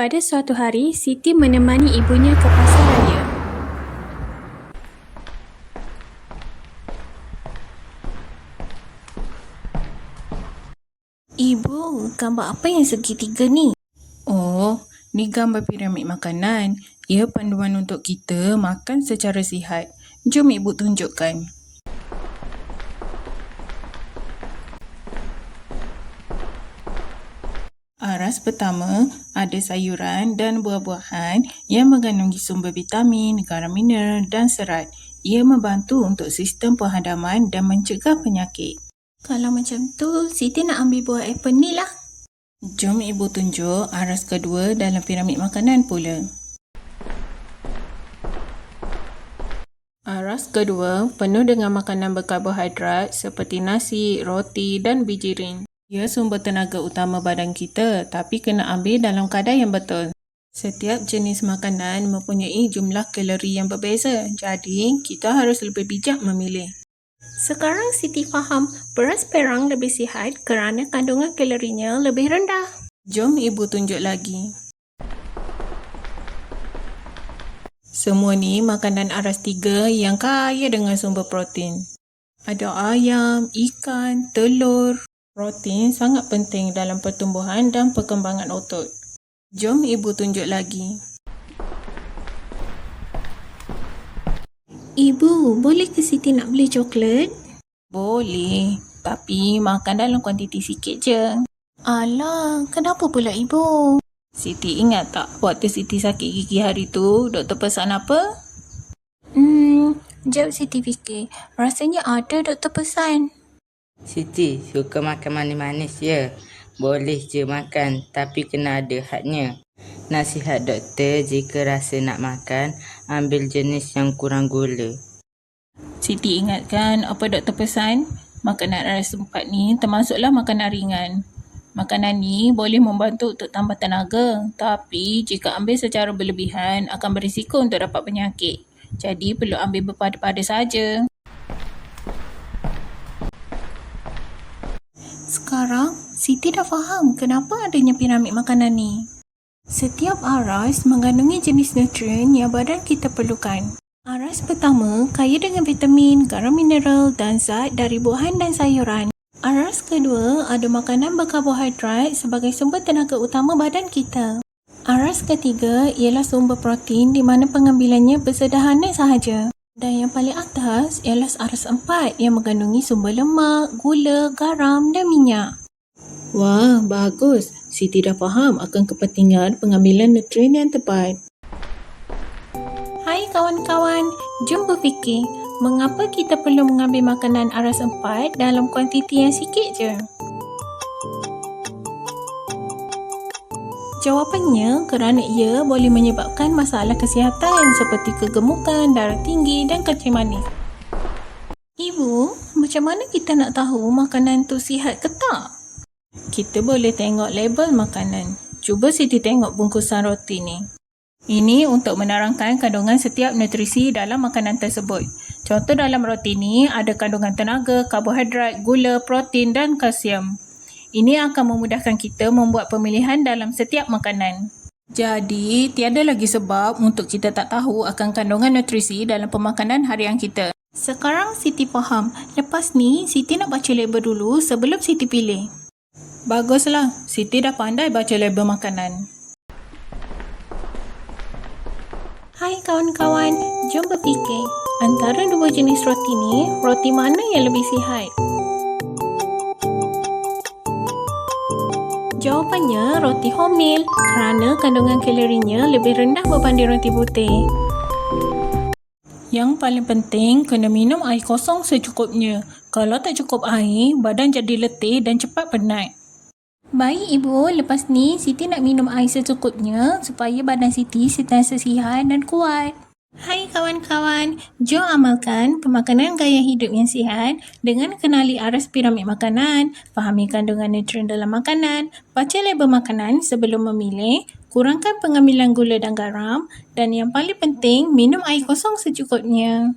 Pada suatu hari, Siti menemani ibunya ke pasar raya. Ibu, gambar apa yang segitiga ni? Oh, ni gambar piramid makanan. Ia panduan untuk kita makan secara sihat. Jom ibu tunjukkan. Aras pertama ada sayuran dan buah-buahan yang mengandungi sumber vitamin, garam mineral dan serat. Ia membantu untuk sistem penghadaman dan mencegah penyakit. Kalau macam tu, Siti nak ambil buah apple ni lah. Jom ibu tunjuk aras kedua dalam piramid makanan pula. Aras kedua penuh dengan makanan berkarbohidrat seperti nasi, roti dan bijirin. Ia sumber tenaga utama badan kita tapi kena ambil dalam kadar yang betul. Setiap jenis makanan mempunyai jumlah kalori yang berbeza. Jadi, kita harus lebih bijak memilih. Sekarang Siti faham beras perang lebih sihat kerana kandungan kalorinya lebih rendah. Jom ibu tunjuk lagi. Semua ni makanan aras tiga yang kaya dengan sumber protein. Ada ayam, ikan, telur. Protein sangat penting dalam pertumbuhan dan perkembangan otot. Jom ibu tunjuk lagi. Ibu, boleh ke Siti nak beli coklat? Boleh, tapi makan dalam kuantiti sikit je. Alah, kenapa pula ibu? Siti ingat tak waktu Siti sakit gigi hari tu, doktor pesan apa? Hmm, jap Siti fikir. Rasanya ada doktor pesan. Siti suka makan manis-manis ya. Boleh je makan tapi kena ada hadnya. Nasihat doktor jika rasa nak makan, ambil jenis yang kurang gula. Siti ingatkan apa doktor pesan? Makanan aras empat ni termasuklah makanan ringan. Makanan ni boleh membantu untuk tambah tenaga. Tapi jika ambil secara berlebihan akan berisiko untuk dapat penyakit. Jadi perlu ambil berpada-pada saja. Sekarang, Siti dah faham kenapa adanya piramid makanan ni. Setiap aras mengandungi jenis nutrien yang badan kita perlukan. Aras pertama kaya dengan vitamin, garam mineral dan zat dari buahan dan sayuran. Aras kedua ada makanan berkarbohidrat sebagai sumber tenaga utama badan kita. Aras ketiga ialah sumber protein di mana pengambilannya bersederhana sahaja. Dan yang paling atas ialah aras empat yang mengandungi sumber lemak, gula, garam dan minyak. Wah, bagus. Siti dah faham akan kepentingan pengambilan nutrien yang tepat. Hai kawan-kawan, jom berfikir mengapa kita perlu mengambil makanan aras empat dalam kuantiti yang sikit je? Jawapannya kerana ia boleh menyebabkan masalah kesihatan seperti kegemukan, darah tinggi dan kencing manis. Ibu, macam mana kita nak tahu makanan tu sihat ke tak? Kita boleh tengok label makanan. Cuba Siti tengok bungkusan roti ni. Ini untuk menerangkan kandungan setiap nutrisi dalam makanan tersebut. Contoh dalam roti ni ada kandungan tenaga, karbohidrat, gula, protein dan kalsium. Ini akan memudahkan kita membuat pemilihan dalam setiap makanan. Jadi, tiada lagi sebab untuk kita tak tahu akan kandungan nutrisi dalam pemakanan harian kita. Sekarang Siti faham. Lepas ni, Siti nak baca label dulu sebelum Siti pilih. Baguslah, Siti dah pandai baca label makanan. Hai kawan-kawan, jom berfikir. Antara dua jenis roti ni, roti mana yang lebih sihat? Jawapannya roti wholemeal kerana kandungan kalorinya lebih rendah berbanding roti putih. Yang paling penting, kena minum air kosong secukupnya. Kalau tak cukup air, badan jadi letih dan cepat penat. Baik ibu, lepas ni Siti nak minum air secukupnya supaya badan Siti sentiasa sihat dan kuat. Hai kawan-kawan, jom amalkan pemakanan gaya hidup yang sihat dengan kenali aras piramid makanan, fahami kandungan nutrien dalam makanan, baca label makanan sebelum memilih, kurangkan pengambilan gula dan garam dan yang paling penting, minum air kosong secukupnya.